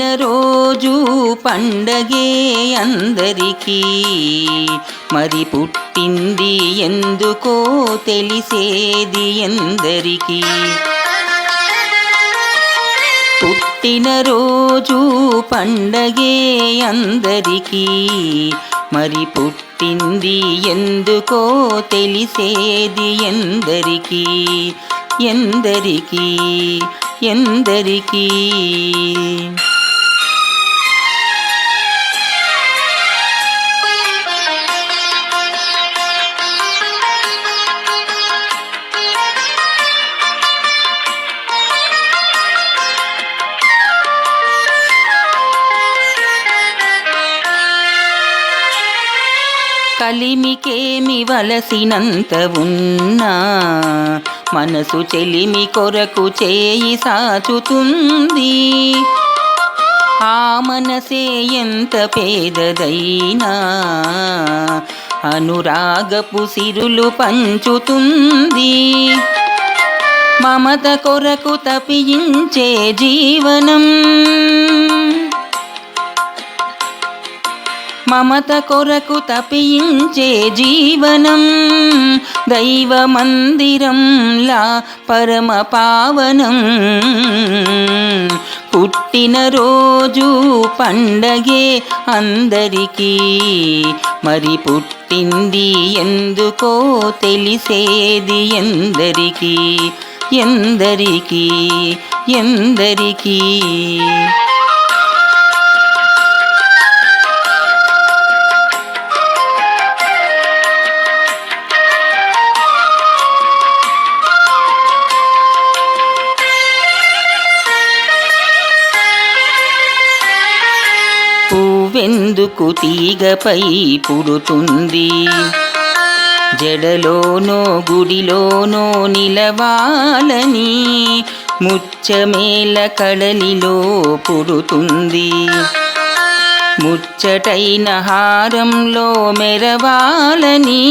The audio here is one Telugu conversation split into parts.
పుట్టిన రోజు పండగే అందరికీ. మరి పుట్టింది ఎందుకో తెలిసేది ఎందరికీ. పుట్టినరోజు పండగే అందరికీ. మరి పుట్టింది ఎందుకో తెలిసేది ఎందరికీ. ఎందరికీ ఎందరికీ. కలిమికేమి వలసినంత ఉన్నా మనసు చెలిమి కొరకు చేయి సాచుతుంది. ఆ మనసే ఎంత పేదదైనా అనురాగపు సిరులు పంచుతుంది. మమత కొరకు తపించే జీవనం మమత కొరకు తపించే జీవనం దైవ మందిరంలా పరమ పావనం పుట్టిన రోజు పండగే అందరికీ మరి పుట్టింది ఎందుకో తెలిసేది ఎందరికీ ఎందరికీ ఎందరికీ. ఎందుకు తీగపై పుడుతుంది. జడలోనో గుడిలోనో నిలవాలని ముచ్చమేల కడలిలో పుడుతుంది. ముచ్చటైన హారంలో మెరవాలని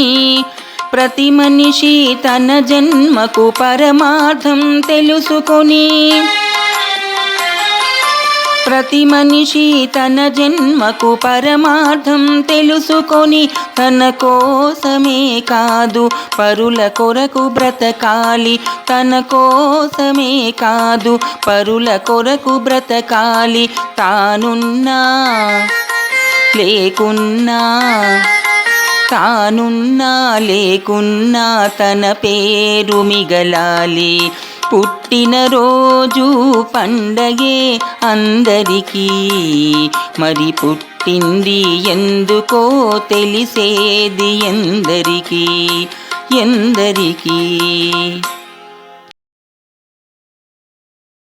ప్రతి మనిషి తన జన్మకు పరమార్థం తెలుసుకొని ప్రతి మనిషి తన జన్మకు పరమార్థం తెలుసుకొని తన కోసమే కాదు పరుల కొరకు బ్రతకాలి. తన కోసమే కాదు పరుల కొరకు బ్రతకాలి. తానున్నా లేకున్నా తానున్నా లేకున్నా తన పేరు మిగలాలి. పుట్టినరోజు పండగే అందరికీ. మరి పుట్టింది ఎందుకో తెలిసేది ఎందరికీ? ఎందరికీ?